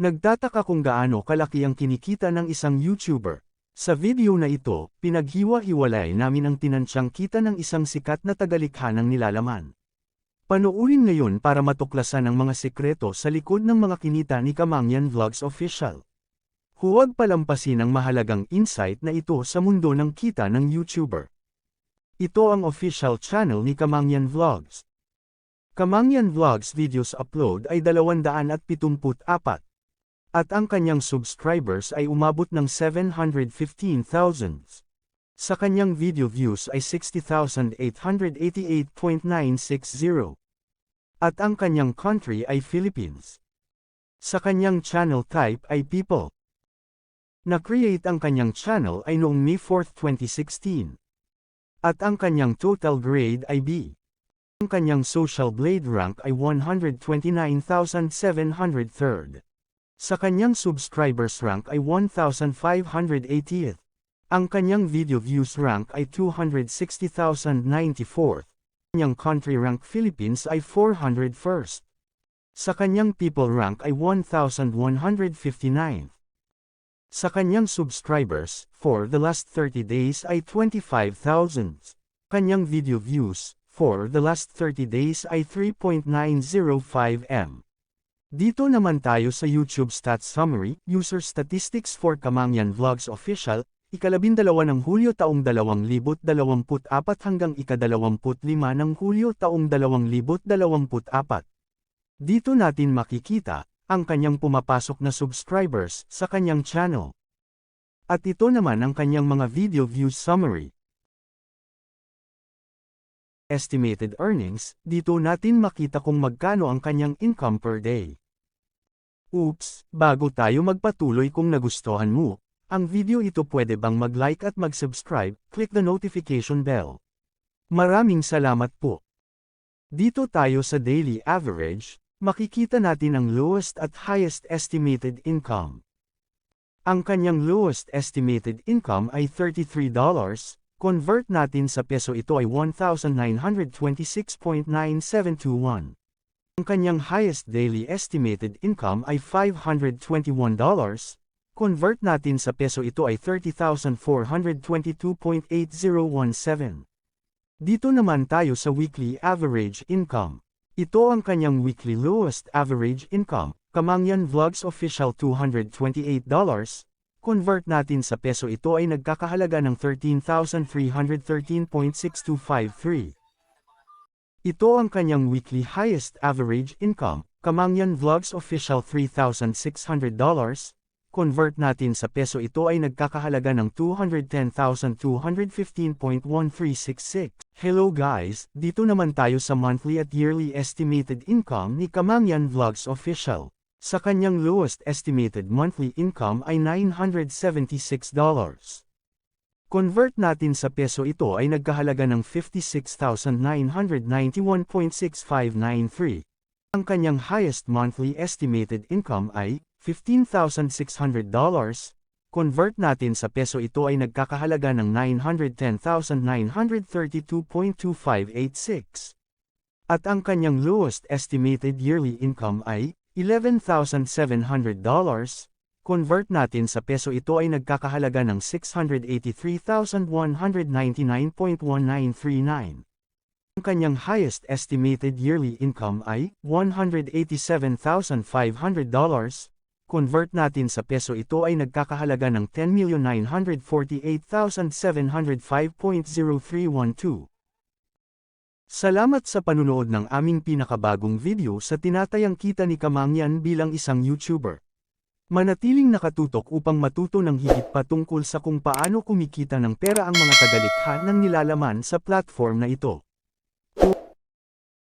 Nagtataka kung gaano kalaki ang kinikita ng isang YouTuber. Sa video na ito, pinaghiwa-hiwalay namin ang tinansyang kita ng isang sikat na tagalikha ng nilalaman. Panoorin ngayon para matuklasan ang mga sekreto sa likod ng mga kinita ni Kamangyan Vlogs Official. Huwag palampasin ang mahalagang insight na ito sa mundo ng kita ng YouTuber. Ito ang official channel ni Kamangyan Vlogs. Kamangyan Vlogs videos upload ay 274 at ang kanyang subscribers ay umabot ng 715,000. Sa kanyang video views ay 60,888.960. At ang kanyang country ay Philippines. Sa kanyang channel type ay People. Na-create ang kanyang channel ay noong May 4, 2016. At ang kanyang total grade ay B. Ang kanyang social blade rank ay 129,703. Sa kanyang subscribers rank ay 1,580th. Ang kanyang video views rank ay 260,094th. Kanyang country rank Philippines ay 401st. Sa kanyang people rank ay 1,159th. Sa kanyang subscribers, for the last 30 days ay 25,000. Kanyang video views, for the last 30 days ay 3.905 m. Dito naman tayo sa YouTube Stats Summary, User Statistics for Kamangyan Vlogs Official, ikalabindalawa ng Hulyo taong 2024 hanggang ikadalawamput-lima ng Hulyo taong 2024. Dito natin makikita, ang kanyang pumapasok na subscribers sa kanyang channel. At ito naman ang kanyang mga video views summary. Estimated earnings, dito natin makita kung magkano ang kanyang income per day. Oops, bago tayo magpatuloy kung nagustuhan mo, ang video ito pwede bang mag-like at mag-subscribe, click the notification bell. Maraming salamat po. Dito tayo sa daily average, makikita natin ang lowest at highest estimated income. Ang kanyang lowest estimated income ay $33, convert natin sa peso ito ay 1,926.9721. Ang kanyang highest daily estimated income ay $521, convert natin sa peso ito ay 30,422.8017. Dito naman tayo sa weekly average income. Ito ang kanyang weekly lowest average income, Kamangyan Vlogs Official $228, convert natin sa peso ito ay nagkakahalaga ng 13,313.6253. Ito ang kanyang weekly highest average income, Kamangyan Vlogs Official $3,600, convert natin sa peso ito ay nagkakahalaga ng 210,215.1366. Hello guys, dito naman tayo sa monthly at yearly estimated income ni Kamangyan Vlogs Official. Sa kanyang lowest estimated monthly income ay $976. Convert natin sa peso ito ay nagkahalaga ng 56,991.6593. Ang kanyang highest monthly estimated income ay $15,600. Convert natin sa peso ito ay nagkakahalaga ng 910,932.2586. At ang kanyang lowest estimated yearly income ay $11,700. Convert natin sa peso ito ay nagkakahalaga ng 683,199.1939. Ang kanyang highest estimated yearly income ay $187,500. Convert natin sa peso ito ay nagkakahalaga ng 10,948,705.0312. Salamat sa panunood ng aming pinakabagong video sa tinatayang kita ni Kamangyan bilang isang YouTuber. Manatiling nakatutok upang matuto ng higit pa tungkol sa kung paano kumikita ng pera ang mga tagalikha ng nilalaman sa platform na ito.